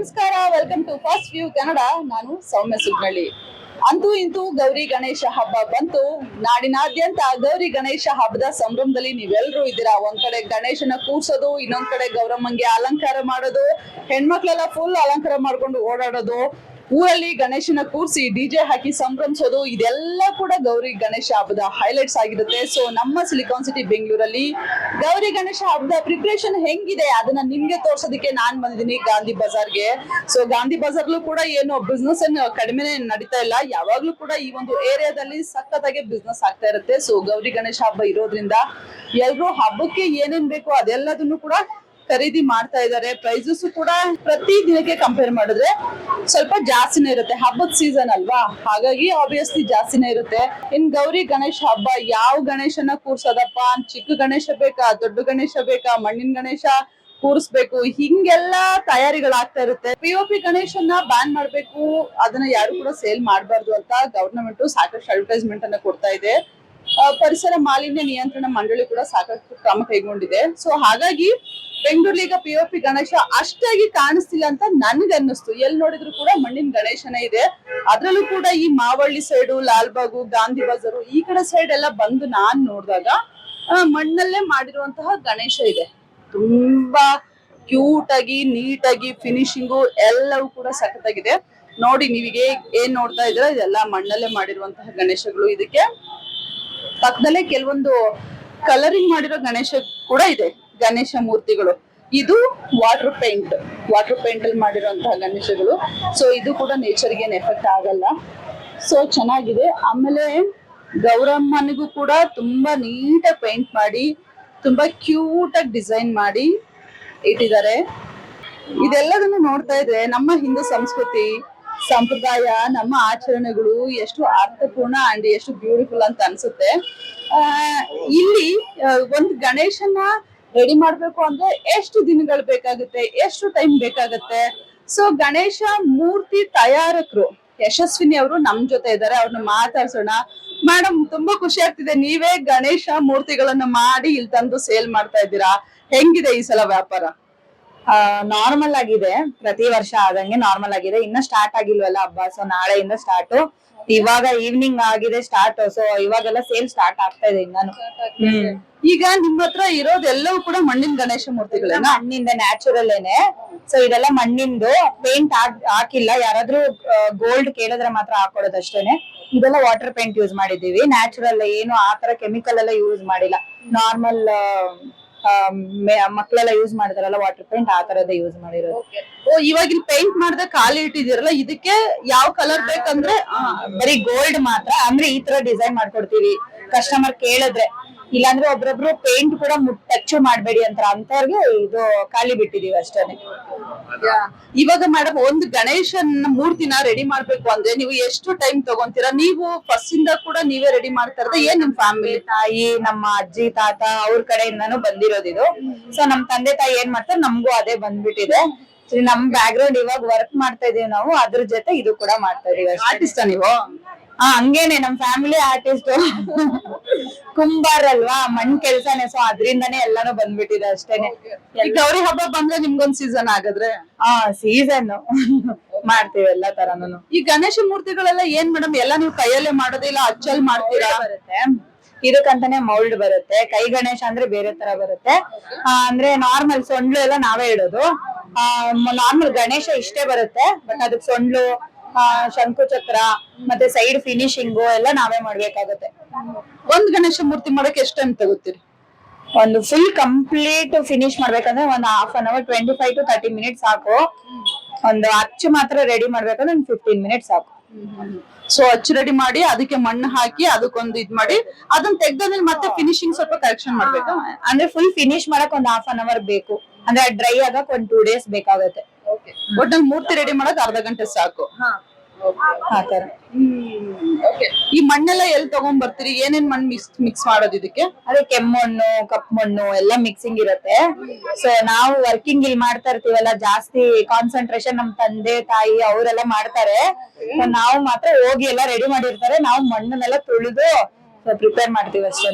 ನಮಸ್ಕಾರ welcome to first view Kannada ನಾನು ಸೌಮ್ಯ ಸುಗ್ನಳ್ಳಿ ಅಂತೂ ಇಂತೂ ಗೌರಿ ಗಣೇಶ ಹಬ್ಬ ಬಂತು. ನಾಡಿನಾದ್ಯಂತ ಗೌರಿ ಗಣೇಶ ಹಬ್ಬದ ಸಂಭ್ರಮದಲ್ಲಿ ನೀವೆಲ್ಲರೂ ಇದ್ದೀರಾ? ಒಂದ್ ಕಡೆ ಗಣೇಶನ ಕೂರ್ಸೋದು, ಇನ್ನೊಂದ್ ಕಡೆ ಗೌರಮ್ಮಂಗೆ ಅಲಂಕಾರ ಮಾಡೋದು, ಹೆಣ್ಮಕ್ಳೆಲ್ಲ ಫುಲ್ ಅಲಂಕಾರ ಮಾಡ್ಕೊಂಡು ಓಡಾಡೋದು. ಊರಲ್ಲಿ ಗಣೇಶನ ಕೂರ್ಸಿ ಡಿಜೆ ಹಾಕಿ ಸಂಭ್ರಮಿಸೋದು, ಇದೆಲ್ಲ ಕೂಡ ಗೌರಿ ಗಣೇಶ ಹಬ್ಬದ ಹೈಲೈಟ್ಸ್ ಆಗಿರುತ್ತೆ. ಸೊ ನಮ್ಮ ಸಿಲಿಕಾನ್ ಸಿಟಿ ಬೆಂಗಳೂರಲ್ಲಿ ಗೌರಿ ಗಣೇಶ ಹಬ್ಬದ ಪ್ರಿಪ್ರೇಷನ್ ಹೆಂಗಿದೆ? ಅದನ್ನ ನಿಮ್ಗೆ ತೋರ್ಸೋದಕ್ಕೆ ನಾನ್ ಬಂದಿದ್ದೀನಿ ಗಾಂಧಿ ಬಜಾರ್ಗೆ. ಸೊ ಗಾಂಧಿ ಬಜಾರ್ಲು ಕೂಡ ಏನು ಬಿಸ್ನೆಸ್ ಏನು ಕಡಿಮೆನೆ ನಡೀತಾ ಇಲ್ಲ. ಯಾವಾಗ್ಲೂ ಕೂಡ ಈ ಒಂದು ಏರಿಯಾದಲ್ಲಿ ಸಖತ್ತಾಗಿ ಬಿಸ್ನೆಸ್ ಆಗ್ತಾ ಇರುತ್ತೆ. ಸೊ ಗೌರಿ ಗಣೇಶ ಹಬ್ಬ ಇರೋದ್ರಿಂದ ಎಲ್ರು ಹಬ್ಬಕ್ಕೆ ಏನೇನ್ ಬೇಕೋ ಅದೆಲ್ಲದನ್ನು ಕೂಡ ಖರೀದಿ ಮಾಡ್ತಾ ಇದ್ದಾರೆ. ಪ್ರೈಸಸ್ ಕೂಡ ಪ್ರತಿ ದಿನಕ್ಕೆ ಕಂಪೇರ್ ಮಾಡಿದ್ರೆ ಸ್ವಲ್ಪ ಜಾಸ್ತಿನೇ ಇರುತ್ತೆ. ಹಬ್ಬದ ಸೀಸನ್ ಅಲ್ವಾ? ಹಾಗಾಗಿ ಆಬ್ವಿಯಸ್ಲಿ ಜಾಸ್ತಿನೇ ಇರುತ್ತೆ. ಇನ್ ಗೌರಿ ಗಣೇಶ ಹಬ್ಬ, ಯಾವ ಗಣೇಶನ ಕೂರ್ಸೋದಪ್ಪ? ಚಿಕ್ಕ ಗಣೇಶ ಬೇಕಾ? ದೊಡ್ಡ ಗಣೇಶ ಬೇಕಾ? ಮಣ್ಣಿನ ಗಣೇಶ ಕೂರಿಸ್ಬೇಕು? ಹಿಂಗೆಲ್ಲ ತಯಾರಿಗಳಾಗ್ತಾ ಇರುತ್ತೆ. ಪಿ ಓ ಪಿ ಗಣೇಶನ್ನ ಬ್ಯಾನ್ ಮಾಡ್ಬೇಕು. ಅದನ್ನ ಯಾರು ಕೂಡ ಸೇಲ್ ಮಾಡಬಾರ್ದು ಅಂತ ಗವರ್ನಮೆಂಟ್ ಸಾಕಷ್ಟು ಅಡ್ವರ್ಟೈಸ್ಮೆಂಟ್ ಅನ್ನ ಕೊಡ್ತಾ ಇದೆ. ಪರಿಸರ ಮಾಲಿನ್ಯ ನಿಯಂತ್ರಣ ಮಂಡಳಿ ಕೂಡ ಸಾಕಷ್ಟು ಕ್ರಮ ಕೈಗೊಂಡಿದೆ. ಸೊ ಹಾಗಾಗಿ ಬೆಂಗಳೂರಲ್ಲಿ ಈಗ ಪಿ ಒ ಪಿ ಗಣೇಶ ಅಷ್ಟಾಗಿ ಕಾಣಿಸ್ತಿಲ್ಲ ಅಂತ ನನ್ಗೆ ಅನ್ನಿಸ್ತು ಎಲ್ಲಿ ನೋಡಿದ್ರು ಕೂಡ ಮಣ್ಣಿನ ಗಣೇಶನೇ ಇದೆ. ಅದ್ರಲ್ಲೂ ಕೂಡ ಈ ಮಾವಳ್ಳಿ ಸೈಡು ಲಾಲ್ಬಾಗು, ಗಾಂಧಿ ಬಜಾರು ಈ ಕಡೆ ಸೈಡ್ ಎಲ್ಲ ಬಂದು ನಾನ್ ನೋಡಿದಾಗ ಮಣ್ಣಲ್ಲೇ ಮಾಡಿರುವಂತಹ ಗಣೇಶ ಇದೆ. ತುಂಬಾ ಕ್ಯೂಟ್ ಆಗಿ ನೀಟಾಗಿ ಫಿನಿಶಿಂಗು ಎಲ್ಲವೂ ಕೂಡ ಸಖತ್ತಾಗಿದೆ. ನೋಡಿ, ನೀವಿಗೆ ಏನ್ ನೋಡ್ತಾ ಇದ್ರ ಇದೆಲ್ಲ ಮಣ್ಣಲ್ಲೇ ಮಾಡಿರುವಂತಹ ಗಣೇಶಗಳು ಇದಕ್ಕೆ. ಪಕ್ಕದಲ್ಲೇ ಕೆಲವೊಂದು ಕಲರಿಂಗ್ ಮಾಡಿರೋ ಗಣೇಶ ಕೂಡ ಇದೆ, ಗಣೇಶ ಮೂರ್ತಿಗಳು. ಇದು ವಾಟರ್ ಪೇಂಟ್ ವಾಟರ್ ಪೇಂಟ್ ಅಲ್ಲಿ ಮಾಡಿರುವಂತಹ ಗಣೇಶಗಳು. ಸೊ ಇದು ಕೂಡ ನೇಚರ್ಗೆ ಏನು ಎಫೆಕ್ಟ್ ಆಗಲ್ಲ. ಸೊ ಚೆನ್ನಾಗಿದೆ. ಆಮೇಲೆ ಗೌರಮ್ಮನಿಗೂ ಕೂಡ ತುಂಬಾ ನೀಟಾಗಿ ಪೇಂಟ್ ಮಾಡಿ, ತುಂಬಾ ಕ್ಯೂಟ್ ಆಗಿ ಡಿಸೈನ್ ಮಾಡಿ ಇಟ್ಟಿದ್ದಾರೆ. ಇದೆಲ್ಲದನ್ನು ನೋಡ್ತಾ ಇದ್ರೆ ನಮ್ಮ ಹಿಂದೂ ಸಂಸ್ಕೃತಿ ಸಂಪ್ರದಾಯ, ನಮ್ಮ ಆಚರಣೆಗಳು ಎಷ್ಟು ಅರ್ಥಪೂರ್ಣ ಅಂಡ್ ಎಷ್ಟು ಬ್ಯೂಟಿಫುಲ್ ಅಂತ ಅನ್ಸುತ್ತೆ. ಇಲ್ಲಿ ಒಂದು ಗಣೇಶನ ರೆಡಿ ಮಾಡ್ಬೇಕು ಅಂದ್ರೆ ಎಷ್ಟು ದಿನಗಳು ಬೇಕಾಗುತ್ತೆ, ಎಷ್ಟು ಟೈಮ್ ಬೇಕಾಗುತ್ತೆ. ಸೊ ಗಣೇಶ ಮೂರ್ತಿ ತಯಾರಕರು, ಯಶಸ್ವಿನಿ ಅವರು ನಮ್ ಜೊತೆ ಇದ್ದಾರೆ, ಅವ್ರನ್ನ ಮಾತಾಡ್ಸೋಣ. ಮೇಡಮ್ ತುಂಬಾ ಖುಷಿ ಆಗ್ತಿದೆ, ನೀವೇ ಗಣೇಶ ಮೂರ್ತಿಗಳನ್ನ ಮಾಡಿ ಇಲ್ಲಿ ತಂದು ಸೇಲ್ ಮಾಡ್ತಾ ಇದ್ದೀರಾ? ಹೆಂಗಿದೆ ಈ ಸಲ ವ್ಯಾಪಾರ? ನಾರ್ಮಲ್ ಆಗಿದೆ. ಪ್ರತಿ ವರ್ಷ ಆದಂಗೆ ನಾರ್ಮಲ್ ಆಗಿದೆ. ಇನ್ನ ಸ್ಟಾರ್ಟ್ ಆಗಿಲ್ವಲ್ಲ ಹಬ್ಬ ಸೊ ನಾಳೆಯಿಂದ ಸ್ಟಾರ್ಟ್ ಇವಾಗ ಈವ್ನಿಂಗ್ ಆಗಿದೆ ಸ್ಟಾರ್ಟ್ ಸೊ ಇವಾಗೆಲ್ಲ ಸೇಲ್ ಸ್ಟಾರ್ಟ್ ಆಗ್ತಾ ಇದೆ ಇನ್ನೂ ಹ್ಮ್. ಈಗ ನಿಮ್ ಹತ್ರ ಇರೋದೆಲ್ಲವೂ ಕೂಡ ಮಣ್ಣಿನ ಗಣೇಶ ಮೂರ್ತಿಗಳನ್ನ ಮಣ್ಣಿಂದ ನ್ಯಾಚುರಲ್ ಏನೆ ಸೊ ಇದೆಲ್ಲ ಮಣ್ಣಿಂದು ಪೇಂಟ್ ಹಾಕಿಲ್ಲ. ಯಾರಾದ್ರೂ ಗೋಲ್ಡ್ ಕೇಳಿದ್ರೆ ಮಾತ್ರ ಹಾಕೊಡೋದು ಅಷ್ಟೇನೆ ಇದೆಲ್ಲ ವಾಟರ್ ಪೇಂಟ್ ಯೂಸ್ ಮಾಡಿದೀವಿ ನ್ಯಾಚುರಲ್ ಏನು ಆ ತರ ಕೆಮಿಕಲ್ ಎಲ್ಲ ಯೂಸ್ ಮಾಡಿಲ್ಲ. ನಾರ್ಮಲ್ ಮಕ್ಕಳೆಲ್ಲ ಯೂಸ್ ಮಾಡಿದಾರಲ್ಲ ವಾಟರ್ ಪೇಂಟ್ ಆ ತರದ ಯೂಸ್ ಮಾಡಿರೋದು. ಓ ಇವಾಗ ಇಲ್ಲಿ ಪೇಂಟ್ ಮಾಡ್ದೆ ಖಾಲಿ ಇಟ್ಟಿದಿರಲ್ಲ ಇದಕ್ಕೆ ಯಾವ ಕಲರ್ ಬೇಕಂದ್ರೆ ಬರೀ ಗೋಲ್ಡ್ ಮಾತ್ರ. ಅಂದ್ರೆ ಈ ತರ ಡಿಸೈನ್ ಮಾಡ್ಕೊಡ್ತೀವಿ. ಕಸ್ಟಮರ್ ಕೇಳಿದ್ರೆ. ಇಲ್ಲಾಂದ್ರೆ ಒಬ್ರೊಬ್ರು ಪೇಂಟ್ ಕೂಡ ಟಚ್ ಮಾಡ್ಬೇಡಿ ಅಂತ ಅಂತವ್ರಿಗೆ ಇದು ಖಾಲಿ ಬಿಟ್ಟಿದೀವಿ ಅಷ್ಟೇ ಇವಾಗ ಮೇಡಮ್ ಒಂದು ಗಣೇಶನ್ ಮೂರ್ತಿನ ರೆಡಿ ಮಾಡ್ಬೇಕು ಅಂದ್ರೆ ನೀವು ಎಷ್ಟು ಟೈಮ್ ತಗೊಂತೀರಾ? ನೀವು ಫಸ್ಟ್ ಇಂದ ಕೂಡ ನೀವೇ ರೆಡಿ ಮಾಡ್ತಾ ಇರೋದು ಏನ್ ನಿಮ್ ಫ್ಯಾಮಿಲಿ ತಾಯಿ ನಮ್ಮ ಅಜ್ಜಿ ತಾತ ಅವ್ರ ಕಡೆಯಿಂದಾನು ಬಂದಿರೋದು ಇದು. ಸೊ ನಮ್ ತಂದೆ ತಾಯಿ ಏನ್ ಮಾಡ್ತಾರೆ? ನಮ್ಗೂ ಅದೇ ಬಂದ್ಬಿಟ್ಟಿದೆ. ನಮ್ ಬ್ಯಾಕ್ ಗ್ರೌಂಡ್ ಇವಾಗ ವರ್ಕ್ ಮಾಡ್ತಾ ಇದೀವಿ ನಾವು. ಅದ್ರ ಜೊತೆ ಇದು ಕೂಡ ಮಾಡ್ತಾ ಇದೀವಿ. ಆರ್ಟಿಸ್ಟ್ ನೀವು? ಹಾ ಹಂಗೇನೆ ನಮ್ ಫ್ಯಾಮಿಲಿ ಆರ್ಟಿಸ್ಟ್ ಕುಂಬಾರ್ ಅಲ್ವಾ ಮಣ್ ಕೆಲ್ಸಾನೇ. ಸೊ ಅದ್ರಿಂದಾನೇ ಎಲ್ಲಾನು ಬಂದ್ಬಿಟ್ಟಿದೆ ಅಷ್ಟೇನೆ ಗೌರಿ ಹಬ್ಬ ಬಂದ್ರೆ ನಿಮ್ಗೊಂದ್ ಸೀಸನ್ ಆಗದ್ರೆ ಹಾ ಸೀಸನ್ ಮಾಡ್ತೀವಿ ಎಲ್ಲಾ ತರನು ಈ ಗಣೇಶ ಮೂರ್ತಿಗಳೆಲ್ಲ ಏನ್ ಮೇಡಮ್ ಎಲ್ಲ ನೀವು ಕೈಯಲ್ಲೇ ಮಾಡೋದಿಲ್ಲ ಅಚ್ಚಲ್ ಮಾಡ್ತೀರಾ? ಬರುತ್ತೆ. ಇದಕ್ಕಂತಾನೆ ಮೌಲ್ಡ್ ಬರುತ್ತೆ. ಕೈ ಗಣೇಶ ಅಂದ್ರೆ ಬೇರೆ ತರ ಬರುತ್ತೆ. ಆ, ಅಂದ್ರೆ ನಾರ್ಮಲ್ ಸೊಂಡ್ಲು ಎಲ್ಲ ನಾವೇ ಇಡೋದು. ನಾರ್ಮಲ್ ಗಣೇಶ ಇಷ್ಟೇ ಬರುತ್ತೆ. ಬಟ್ ಅದಕ್ಕೆ ಸೊಂಡ್ಲು ಆ, ಶಂಕು ಚಕ್ರ ಮತ್ತೆ ಸೈಡ್ ಫಿನಿಶಿಂಗು ಎಲ್ಲ ನಾವೇ ಮಾಡ್ಬೇಕಾಗತ್ತೆ. ಒಂದ್ ಗಣೇಶ ಮೂರ್ತಿ ಮಾಡಕ್ ಎಷ್ಟ್ ಟೈಮ್ ತಗೋತೀರಿ? ಒಂದು ಫುಲ್ ಕಂಪ್ಲೀಟ್ ಫಿನಿಶ್ ಮಾಡ್ಬೇಕಂದ್ರೆ ಒಂದ್ half an hour twenty five to thirty minutes ಸಾಕು. ಒಂದು ಅಚ್ಚು ಮಾತ್ರ ರೆಡಿ ಮಾಡ್ಬೇಕಂದ್ರೆ ಒಂದು ಫಿಫ್ಟೀನ್ ಮಿನಿಟ್ಸ್ ಸಾಕು. ಸೊ ಅಚ್ಚು ರೆಡಿ ಮಾಡಿ ಅದಕ್ಕೆ ಮಣ್ಣು ಹಾಕಿ ಅದಕ್ಕೊಂದು ಇದ್ ಮಾಡಿ ಅದನ್ನ ತೆಗ್ದಾದ್ಮೇಲೆ ಮತ್ತೆ ಫಿನಿಶಿಂಗ್ ಸ್ವಲ್ಪ ಕರೆಕ್ಷನ್ ಮಾಡ್ಬೇಕು. ಅಂದ್ರೆ ಫುಲ್ ಫಿನಿಶ್ ಮಾಡಕ್ ಒಂದ್ ಹಾಫ್ ಅನ್ ಅವರ್ ಬೇಕು. ಅಂದ್ರೆ ಡ್ರೈ ಆಗಕ್ ಒಂದ್ ಟೂ ಡೇಸ್ ಬೇಕಾಗುತ್ತೆ. ಒಟ್ನಲ್ಲಿ ಮೂರ್ತಿ ರೆಡಿ ಮಾಡಕ್ ಅರ್ಧ ಗಂಟೆ ಸಾಕು. ಆ ತರ ಈ ಮಣ್ಣೆಲ್ಲ ಎಲ್ಲಿ ತಗೊಂಡ್ ಬರ್ತೀರಿ? ಏನೇನ್ ಮಣ್ಣು ಮಿಕ್ಸ್ ಮಿಕ್ಸ್ ಮಾಡೋದು ಇದಕ್ಕೆ? ಅದೇ ಕೆಮ್ಮಣ್ಣು ಕಪ್ ಮಣ್ಣು ಎಲ್ಲ ಮಿಕ್ಸಿಂಗ್ ಇರುತ್ತೆ. ಸೊ ನಾವು ವರ್ಕಿಂಗ್ ಇಲ್ಲಿ ಮಾಡ್ತಾ ಇರ್ತೀವಲ್ಲ ಜಾಸ್ತಿ ಕಾನ್ಸಂಟ್ರೇಷನ್ ನಮ್ ತಂದೆ ತಾಯಿ ಅವರೆಲ್ಲ ಮಾಡ್ತಾರೆ. ನಾವು ಮಾತ್ರ ಹೋಗಿ ಎಲ್ಲ ರೆಡಿ ಮಾಡಿರ್ತಾರೆ. ನಾವು ಮಣ್ಣನ್ನೆಲ್ಲ ತುಳಿದು ಪ್ರಿಪೇರ್ ಮಾಡ್ತೀವಿ ಅಷ್ಟೇ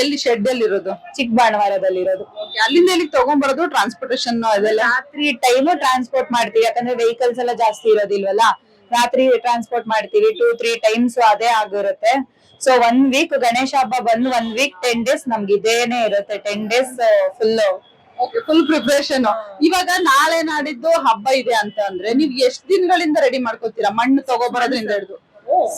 ಎಲ್ಲಿ ಶೆಡ್ ಅಲ್ಲಿ ಇರೋದು? ಚಿಕ್ಕಬಾಣವಾರದಲ್ಲಿ ಇರೋದು ಅಲ್ಲಿಂದ ಎಲ್ಲಿ ತಗೊಂಡ್ಬರೋದು ಟ್ರಾನ್ಸ್ಪೋರ್ಟೇಶನ್ ಅದೆಲ್ಲ? ರಾತ್ರಿ ಟೈಮು ಟ್ರಾನ್ಸ್ಪೋರ್ಟ್ ಮಾಡ್ತೀವಿ. ಯಾಕಂದ್ರೆ ವೆಹಿಕಲ್ಸ್ ಎಲ್ಲ ಜಾಸ್ತಿ ಇರೋದಿಲ್ವಲ್ಲ? ರಾತ್ರಿ ಟ್ರಾನ್ಸ್ಪೋರ್ಟ್ ಮಾಡ್ತೀವಿ. ಟೂ ತ್ರೀ ಟೈಮ್ಸ್ ಅದೇ ಆಗಿರುತ್ತೆ. ಸೊ ಒನ್ ವೀಕ್ ಗಣೇಶ ಹಬ್ಬ ಬಂದು ಒನ್ ವೀಕ್ ಟೆನ್ ಡೇಸ್ ನಮ್ಗೆ ಇದೇನೆ ಇರುತ್ತೆ. Ten days full full preparation ಇವಾಗ ನಾಳೆ ನಾಡಿದ್ದು ಹಬ್ಬ ಇದೆ ಅಂತ ಅಂದ್ರೆ ನೀವ್ ಎಷ್ಟ್ ದಿನಗಳಿಂದ ರೆಡಿ ಮಾಡ್ಕೋತೀರಾ? ಮಣ್ಣು ತಗೋಬರೋದ್ರಿಂದ ಹಿಡಿದು.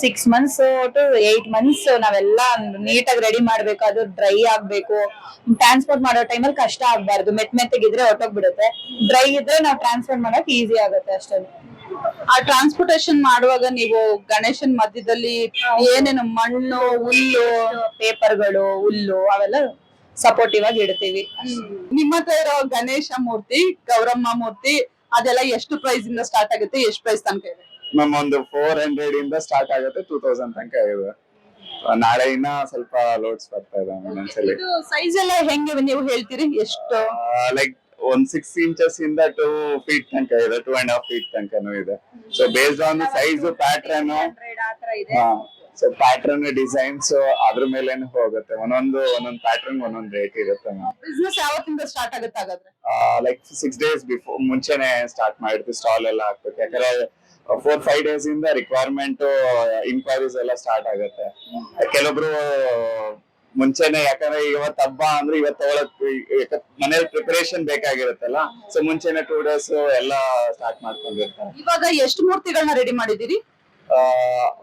Six months to eight months ನಾವೆಲ್ಲ ನೀಟಾಗಿ ರೆಡಿ ಮಾಡ್ಬೇಕು, ಅದು ಡ್ರೈ ಆಗ್ಬೇಕು. ಟ್ರಾನ್ಸ್ಪೋರ್ಟ್ ಮಾಡೋ ಟೈಮಲ್ಲಿ ಕಷ್ಟ ಆಗ್ಬಾರ್ದು. ಮೆತ್ ಮೆತ್ತಗಿದ್ರೆ ಹೊಟ್ಟೋಗ್ಬಿಡುತ್ತೆ ಡ್ರೈ ಇದ್ರೆ ನಾವು ಟ್ರಾನ್ಸ್ಪೋರ್ಟ್ ಮಾಡೋಕೆ ಈಸಿ ಆಗುತ್ತೆ ಅಷ್ಟೇ. ಆ ಟ್ರಾನ್ಸ್ಪೋರ್ಟೇಶನ್ ಮಾಡುವಾಗ ನೀವು ಗಣೇಶನ್ ಮಧ್ಯದಲ್ಲಿ ಏನೇನು ಮಣ್ಣು, ಹುಲ್ಲು, ಪೇಪರ್ಗಳು, ಹುಲ್ಲು ಅವೆಲ್ಲ ಸಪೋರ್ಟಿವ್ ಆಗಿ ಇಡ್ತೀವಿ. ನಿಮ್ಮ ಹತ್ರ ಇರೋ ಗಣೇಶ ಮೂರ್ತಿ, ಗೌರಮ್ಮ ಮೂರ್ತಿ ಅದೆಲ್ಲ ಎಷ್ಟು ಪ್ರೈಸ್ ಇಂದ ಸ್ಟಾರ್ಟ್ ಆಗುತ್ತೆ, ಎಷ್ಟು ಪ್ರೈಸ್ ತನಕ ಇದೆ? ಮ್ಯಾಮ್ ಒಂದು ಫೋರ್ ಹಂಡ್ರೆಡ್ ಇಂದ ಸ್ಟಾರ್ಟ್ ಆಗುತ್ತೆ ಟೂ ತೌಸಂಡ್ ತನಕ ಇದೆ. ನಾಳೆ ಇನ್ನ ಸ್ವಲ್ಪ ಲೋಡ್ಸ್ ಬರ್ತಾ ಇದೆ ಸೈಜ್ ಎಲ್ಲ ಹೆಂಗೆ ನೀವು ಹೇಳ್ತೀರಿ? ಎಷ್ಟು? ಲೈಕ್ ಒಂದ್ ಸಿಕ್ಸ್ ಇಂಚಸ್ ಇಂದ ಟೂ ಫೀಟ್ ತನಕ ಇದೆ ಟೂ ಅಂಡ್ ಹಾಫ್ ಫೀಟ್ ತನಕನೂ ಇದೆ. So based on size pattern so pattern designs ಅದ್ರ ಮೇಲೇನೆ ಹೋಗುತ್ತೆ. ಒಂದೊಂದು ಒಂದೊಂದು ಪ್ಯಾಟ್ರನ್ ಒಂದೊಂದು ರೇಟ್ ಇರುತ್ತೆ ಮ್ಯಾಮ್ ಬಿಸ್ನೆಸ್ ಯಾವತ್ತಿಂದ ಸ್ಟಾರ್ಟ್ ಆಗುತ್ತೆ ಹಾಗಾದ್ರೆ? ಲೈಕ್ ಸಿಕ್ಸ್ ಡೇಸ್ ಬಿಫೋರ್ ಮುಂಚೆನೆ ಸ್ಟಾರ್ಟ್ ಮಾಡಿರ್ತೀವಿ ಸ್ಟಾಲ್ ಎಲ್ಲ ಹಾಕ್ಬೇಕು. ಯಾಕಂದ್ರೆ ಫೋರ್ ಫೈವ್ ಡೇಸ್ ಇಂದ ರಿಕ್ವೈರ್ಮೆಂಟ್ ಇನ್ಕ್ವೈರೀಸ್ ಎಲ್ಲ ಸ್ಟಾರ್ಟ್ ಆಗುತ್ತೆ. ಕೆಲವೊಬ್ರು ಮುಂಚೆನೆ ಯಾಕಂದ್ರೆ ಇವತ್ತು ಹಬ್ಬ ಅಂದ್ರೆ ಇವತ್ತು ತಗೊಳಕ್ ಮನೇಲಿ ಪ್ರಿಪರೇಷನ್ ಬೇಕಾಗಿರುತ್ತಲ್ಲ ಸೊ ಮುಂಚೆನೆ ಟೂ ಡೇಸ್ ಎಲ್ಲ ಸ್ಟಾರ್ಟ್ ಮಾಡ್ಕೊಂಡಿರ್ತಾರೆ. ಇವಾಗ ಎಷ್ಟು ಮೂರ್ತಿಗಳನ್ನ ರೆಡಿ ಮಾಡಿದಿರಿ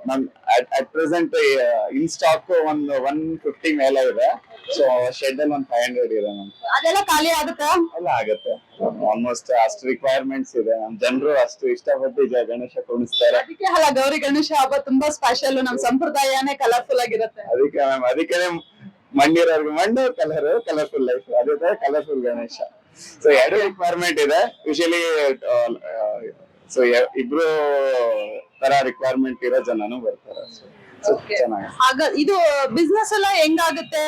ನಮ್ ಅಟ್ ಪ್ರೆಸೆಂಟ್ ಇನ್ ಸ್ಟಾಕ್ ಒಂದ್ ಒನ್ ಫಿಫ್ಟಿ ಮೇಲೆ ಇದೆ. ಸೊ ಶೆಡ್ ಅಲ್ಲಿ ಒಂದ್ ಫೈವ್ ಹಂಡ್ರೆಡ್ ಇದೆ ನಮ್ ಅದೆಲ್ಲ ಖಾಲಿ ಆಗುತ್ತಾ? ಎಲ್ಲ ಆಗುತ್ತೆ. ಆಲ್ಮೋಸ್ಟ್ ಅಷ್ಟು ರಿಕ್ವೈರ್ಮೆಂಟ್ಸ್ ಇದೆ. ನಮ್ ಜನರು ಅಷ್ಟು ಇಷ್ಟಪಟ್ಟು ಜ- ಗಣೇಶ ಕುಣಿಸ್ತಾರೆ ಅದಕ್ಕೆ ಅಲ್ಲ ಗೌರಿ ಗಣೇಶ ಹಬ್ಬ ತುಂಬಾ ಸ್ಪೆಷಲ್ ನಮ್ ಸಂಪ್ರದಾಯನೇ ಕಲರ್ಫುಲ್ ಆಗಿರುತ್ತೆ. ಅದಕ್ಕೆ ಮ್ಯಾಮ್ ಅದಕ್ಕೆ ಮಣ್ಣಿರೋರ್ಗು ಮಣ್ಣು ಕಲರ್ ಕಲರ್ಫುಲ್ ಲೈಫ್ ಅದೇ ತರ ಕಲರ್ಫುಲ್ ಗಣೇಶ. ಸೊ ಎರಡು ರಿಕ್ವೈರ್ಮೆಂಟ್ ಇದೆ. ಯೂಶಲಿ ಸೊ ಇಬ್ರು ತರ ರಿಕ್ವೈರ್ಮೆಂಟ್ ಇರೋ ಜನನು ಬರ್ತಾರೆ. ಹಾಗ ಆಗ ಇದು ಬಿಸ್ನೆಸ್ ಎಲ್ಲ ಹೆಂಗಾಗುತ್ತೆ?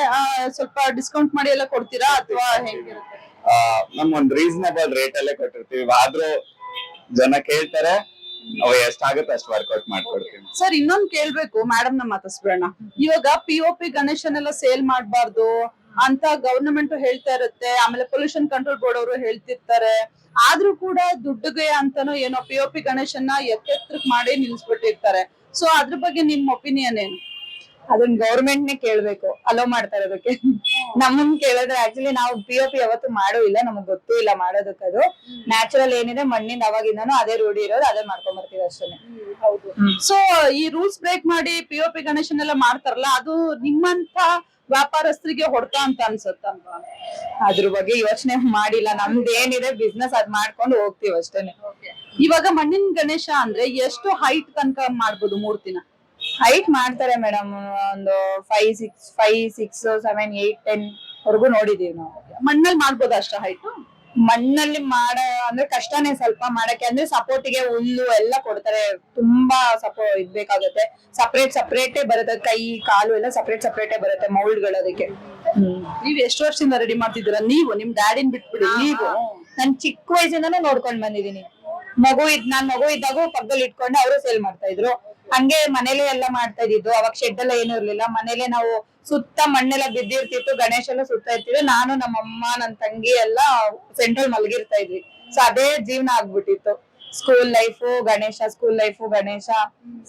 ಸ್ವಲ್ಪ ಡಿಸ್ಕೌಂಟ್ ಮಾಡಿ ಎಲ್ಲ ಕೊಡ್ತೀರಾ? ಅಥವಾ ಹೆಂಗಿರುತ್ತೆ ನಮ್ ಒಂದ್ ರೀಸನಬಲ್ ರೇಟ್ ಅಲ್ಲೇ ಕೊಟ್ಟಿರ್ತೀವಿ. ಆದ್ರೂ ಜನ ಕೇಳ್ತಾರೆ ನಾವು ಎಷ್ಟಾಗುತ್ತೆ ಅಷ್ಟು ವರ್ಕೌಟ್ ಮಾಡ್ಕೊಡ್ತೀವಿ ಸರ್ ಇನ್ನೊಂದ್ ಕೇಳ್ಬೇಕು. ಮೇಡಮ್ನ ಮಾತಾಡ್ಸ್ಬೇಡ ಇವಾಗ ಪಿ ಒ ಪಿ ಗಣೇಶನೆಲ್ಲ ಸೇಲ್ ಮಾಡ್ಬಾರ್ದು. ಅಂತ ಗವರ್ನಮೆಂಟ್ ಹೇಳ್ತಾ ಇರುತ್ತೆ. ಆಮೇಲೆ ಪೊಲ್ಯೂಷನ್ ಕಂಟ್ರೋಲ್ ಬೋರ್ಡ್ ಅವರು ಹೇಳ್ತಿರ್ತಾರೆ. ಆದ್ರೂ ಕೂಡ ದುಡ್ಡುಗೆ ಅಂತಾನೂ ಏನೋ ಪಿ ಒ ಪಿ ಗಣೇಶನ್ನ ಎತ್ತೆತ್ರಕ್ ಮಾಡಿ ನಿಲ್ಸ್ಬಿಟ್ಟಿರ್ತಾರೆ. ಸೊ ಅದ್ರ ಬಗ್ಗೆ ನಿಮ್ ಒಪಿನಿಯನ್ ಏನು? ಅದನ್ನ ಗೌರ್ಮೆಂಟ್ ನೇ ಕೇಳ್ಬೇಕು. ಅಲೋ ಮಾಡ್ತಾರೆ ಅದಕ್ಕೆ ನಮ್ಮನ್ ಕೇಳಿದ್ರೆ ಆಕ್ಚುಲಿ ನಾವು ಪಿ ಒ ಪಿ ಯಾವತ್ತು ಮಾಡೋ ಇಲ್ಲ. ನಮಗ್ ಗೊತ್ತೂ ಇಲ್ಲ ಮಾಡೋದಕ್ಕೆ ಅದು. ನ್ಯಾಚುರಲ್ ಏನಿದೆ ಮಣ್ಣಿನ ಅವಾಗಿಂದಾನು ಅದೇ ರೂಢಿ ಇರೋದು. ಅದೇ ಮಾಡ್ಕೊಂಡ್ ಬರ್ತೀವಿ ಅಷ್ಟೇ ಹೌದು. ಸೊ ಈ ರೂಲ್ಸ್ ಬ್ರೇಕ್ ಮಾಡಿ ಪಿ ಒ ಪಿ ಗಣೇಶನ್ ಎಲ್ಲ ಮಾಡ್ತಾರಲ್ಲ ಅದು ನಿಮ್ಮಂತ ವ್ಯಾಪಾರಸ್ಥರಿಗೆ ಹೊಡ್ತಾ ಅಂತ ಅನ್ಸುತ್ತಲ್ವಾ? ಅದ್ರ ಬಗ್ಗೆ ಯೋಚನೆ ಮಾಡಿಲ್ಲ ನಮ್ದು ಏನಿದೆ ಬಿಸ್ನೆಸ್ ಅದ್ ಮಾಡ್ಕೊಂಡು ಹೋಗ್ತೀವಿ ಅಷ್ಟೇನೆ. ಇವಾಗ ಮಣ್ಣಿನ ಗಣೇಶ ಅಂದ್ರೆ ಎಷ್ಟು ಹೈಟ್ ತನಕ ಮಾಡ್ಬೋದು ಮೂರ್ತಿನ ಹೈಟ್ ಮಾಡ್ತಾರೆ ಮೇಡಮ್ ಒಂದು five six five six seven eight ten ವರ್ಗು ನೋಡಿದೀವಿ ನಾವು. ಮಣ್ಣಲ್ಲಿ ಮಾಡ್ಬೋದು ಅಷ್ಟ ಹೈಟ್ ಮಣ್ಣಲ್ಲಿ ಮಾಡ ಅಂದ್ರೆ ಕಷ್ಟನೇ ಸ್ವಲ್ಪ ಮಾಡಕ್ಕೆ ಅಂದ್ರೆ ಸಪೋರ್ಟಿಗೆ ಹುಲ್ಲು ಎಲ್ಲ ಕೊಡ್ತಾರೆ. ತುಂಬಾ ಸಪೋ ಇದ್ ಬೇಕಾಗುತ್ತೆ. ಸಪ್ರೇಟ್ ಸಪರೇಟೇ ಬರುತ್ತೆ. ಕೈ ಕಾಲು ಎಲ್ಲ ಸಪ್ರೇಟ್ ಸಪ್ರೇಟೇ ಬರುತ್ತೆ ಮೌಲ್ಡ್ಗಳು ಅದಕ್ಕೆ. ನೀವ್ ಎಷ್ಟು ವರ್ಷದಿಂದ ರೆಡಿ ಮಾಡ್ತಿದ್ದೀರಾ? ನೀವು ನಿಮ್ ಡ್ಯಾಡಿನ್ ಬಿಟ್ಬಿಡಿ. ನೀವು. ನನ್ ಚಿಕ್ಕ ವಯಸ್ಸಿಂದಾನು ನೋಡ್ಕೊಂಡ್ ಬಂದಿದೀನಿ ಮಗು ಇದ್ ನಾನ್ ಮಗು ಇದ್ದಾಗೂ ಪಕ್ಕದಲ್ಲಿ ಇಟ್ಕೊಂಡು ಅವರು ಸೇಲ್ ಮಾಡ್ತಾ ಇದ್ರು. ಹಂಗೆ ಮನೇಲೆ ಎಲ್ಲ ಮಾಡ್ತಾ ಇದ್ದಿದ್ದು. ಅವಾಗ ಶೆಡ್ ಎಲ್ಲ ಏನು ಇರ್ಲಿಲ್ಲ. ಮನೇಲೆ ನಾವು ಸುತ್ತ ಮಣ್ಣೆಲ್ಲ ಬಿದ್ದಿರ್ತಿತ್ತು. ಗಣೇಶ ಎಲ್ಲ ಸುತ್ತ ಇರ್ತಿದ್ರು ನಾನು ನಮ್ಮ ಅಮ್ಮ ನನ್ ತಂಗಿ ಎಲ್ಲ ಸೆಂಟ್ರಲ್ ಮಲಗಿರ್ತಾ ಇದ್ವಿ. ಸೊ ಅದೇ ಜೀವನ ಆಗ್ಬಿಟ್ಟಿತ್ತು. School life Ganesha school life Ganesha.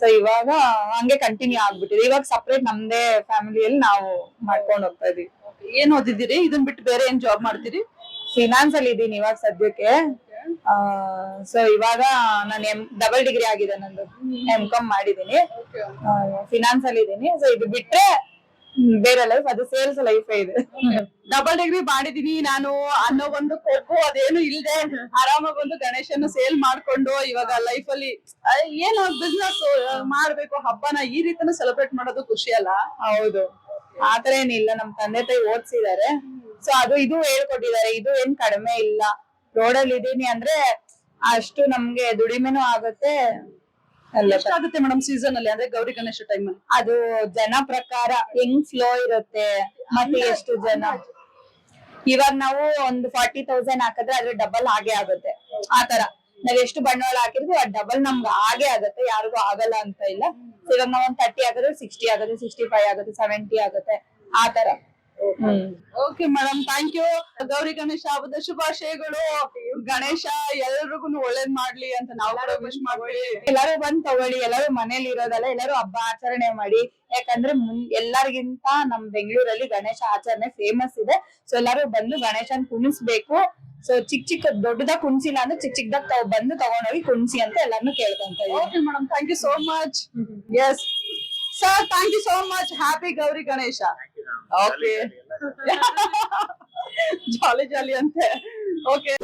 So ಇವಾಗ ಹಂಗೆ ಕಂಟಿನ್ಯೂ ಆಗ್ಬಿಟ್ಟಿದೆ. ಇವಾಗ ಸಪ್ರೇಟ್ ನಮ್ದೇ ಫ್ಯಾಮಿಲಿಯಲ್ಲಿ ನಾವು ಮಾಡ್ಕೊಂಡು ಹೋಗ್ತಾ ಇದೀವಿ. ಏನ್ ಓದಿದ್ದೀರಿ? ಇದನ್ ಬಿಟ್ಟು ಬೇರೆ ಏನ್ ಜಾಬ್ ಮಾಡ್ತೀರಿ? ಫಿನಾನ್ಸ್ ಅಲ್ಲಿ ಇದೀನಿ ಇವಾಗ ಸದ್ಯಕ್ಕೆ. ಸೊ ಇವಾಗ ನಾನು ಎಂ ಡಬಲ್ ಡಿಗ್ರಿ ಆಗಿದೆ ನಂದು. ಎಂ ಕಾಮ್ ಮಾಡಿದೀನಿ ಫಿನಾನ್ಸ್ ಅಲ್ಲಿ ಇದ್ದೀನಿ. ಸೊ ಇದು ಬಿಟ್ರೆ ಬೇರೆ ಲೈಫ್ ಅದು ಸೇಲ್ಸ್ ಲೈಫ್ ಇದೆ. ಡಬಲ್ ಡಿಗ್ರಿ ಮಾಡಿದೀನಿ ನಾನು ಅನ್ನೋ ಒಂದು ಕೊಬ್ಬು ಅದೇನು ಇಲ್ದೆ ಆರಾಮಾಗಿ ಒಂದು ಗಣೇಶನ ಸೇಲ್ ಮಾಡ್ಕೊಂಡು ಇವಾಗ ಲೈಫ್ ಅಲ್ಲಿ ಏನು ಬಿಸ್ನೆಸ್ ಮಾಡ್ಬೇಕು ಹಬ್ಬನ ಈ ರೀತಿನ ಸೆಲೆಬ್ರೇಟ್ ಮಾಡೋದು ಖುಷಿ ಅಲ್ಲ. ಹೌದು. ಆತರ ಏನಿಲ್ಲ. ನಮ್ ತಂದೆ ತಾಯಿ ಓದ್ಸಿದಾರೆ ಸೊ ಅದು ಇದು ಹೇಳ್ಕೊಟ್ಟಿದ್ದಾರೆ. ಇದು ಏನ್ ಕಡಿಮೆ ಇಲ್ಲ. ರೋಡಲ್ಲಿ ಇದೀನಿ ಅಂದ್ರೆ ಅಷ್ಟು ನಮ್ಗೆ ದುಡಿಮೆನೂ ಆಗುತ್ತೆ. ಎಷ್ಟಾಗುತ್ತೆ ಮೇಡಮ್ ಸೀಸನ್ ಅಲ್ಲಿ? ಅಂದ್ರೆ ಗೌರಿ ಗಣೇಶ ಟೈಮ್ ಅಲ್ಲಿ? ಅದು ಜನ ಪ್ರಕಾರ ಹೆಂಗ್ ಫ್ಲೋ ಇರುತ್ತೆ? ಮತ್ತೆ ಎಷ್ಟು ಜನ? ಇವಾಗ ನಾವು ಒಂದು ಫಾರ್ಟಿ ತೌಸಂಡ್ ಹಾಕಿದ್ರೆ ಅದ್ರ ಡಬಲ್ ಹಾಗೆ ಆಗುತ್ತೆ. ಆತರ ನಾವ್ ಎಷ್ಟು ಬಂಡವಾಳ ಹಾಕಿರ್ತೀವಿ ಅದ್ ಡಬಲ್ ನಮ್ಗೆ ಹಾಗೆ ಆಗುತ್ತೆ. ಯಾರಿಗೂ ಆಗಲ್ಲ ಅಂತ ಇಲ್ಲ. ಇವಾಗ ನಾವ್ ಒಂದ್ ತರ್ಟಿ ಹಾಕಿದ್ರೆ ಸಿಕ್ಸ್ಟಿ ಆಗುತ್ತೆ ಸಿಕ್ಸ್ಟಿ ಫೈವ್ ಆಗುತ್ತೆ ಸೆವೆಂಟಿ ಆಗುತ್ತೆ ಆತರ okay madam thank you Gauri Ganesha ಹಬ್ಬದ ಶುಭಾಶಯಗಳು. ಗಣೇಶ ಎಲ್ರಿಗೂ ಒಳ್ಳೇದ್ ಮಾಡ್ಲಿ ಅಂತ ನಾವು ಕೂಡ ವಿಶ್ ಮಾಡ್ತೀವಿ. ಎಲ್ಲಾರು ಬಂದ್ ತಗೊಳ್ಳಿ ಎಲ್ಲಾರು ಮನೇಲಿ ಇರೋದಲ್ಲ ಎಲ್ಲಾರು ಹಬ್ಬ ಆಚರಣೆ ಮಾಡಿ. ಯಾಕಂದ್ರೆ ಮುನ್ ಎಲ್ಲರಿಗಿಂತ ನಮ್ ಬೆಂಗಳೂರಲ್ಲಿ ಗಣೇಶ ಆಚರಣೆ ಫೇಮಸ್ ಇದೆ. ಸೊ ಎಲ್ಲಾರು ಬಂದು ಗಣೇಶನ್ ಕುಣಿಸ್ಬೇಕು. ಸೊ ಚಿಕ್ಕ ಚಿಕ್ಕ ದೊಡ್ಡದಾಗ ಕುಣಿಸಿಲ್ಲ ಅಂದ್ರೆ ಚಿಕ್ಕ ಚಿಕ್ಕದಾಗ ತಾವ್ ಬಂದು ತಗೊಂಡೋಗಿ ಕುಣಿಸಿ ಅಂತ ಎಲ್ಲಾನು ಕೇಳ್ಕೊಂತ okay madam thank you so much yes sir thank you so much happy Gauri Ganesha. Okay jolly jolly ಅಂತೆ ಓಕೆ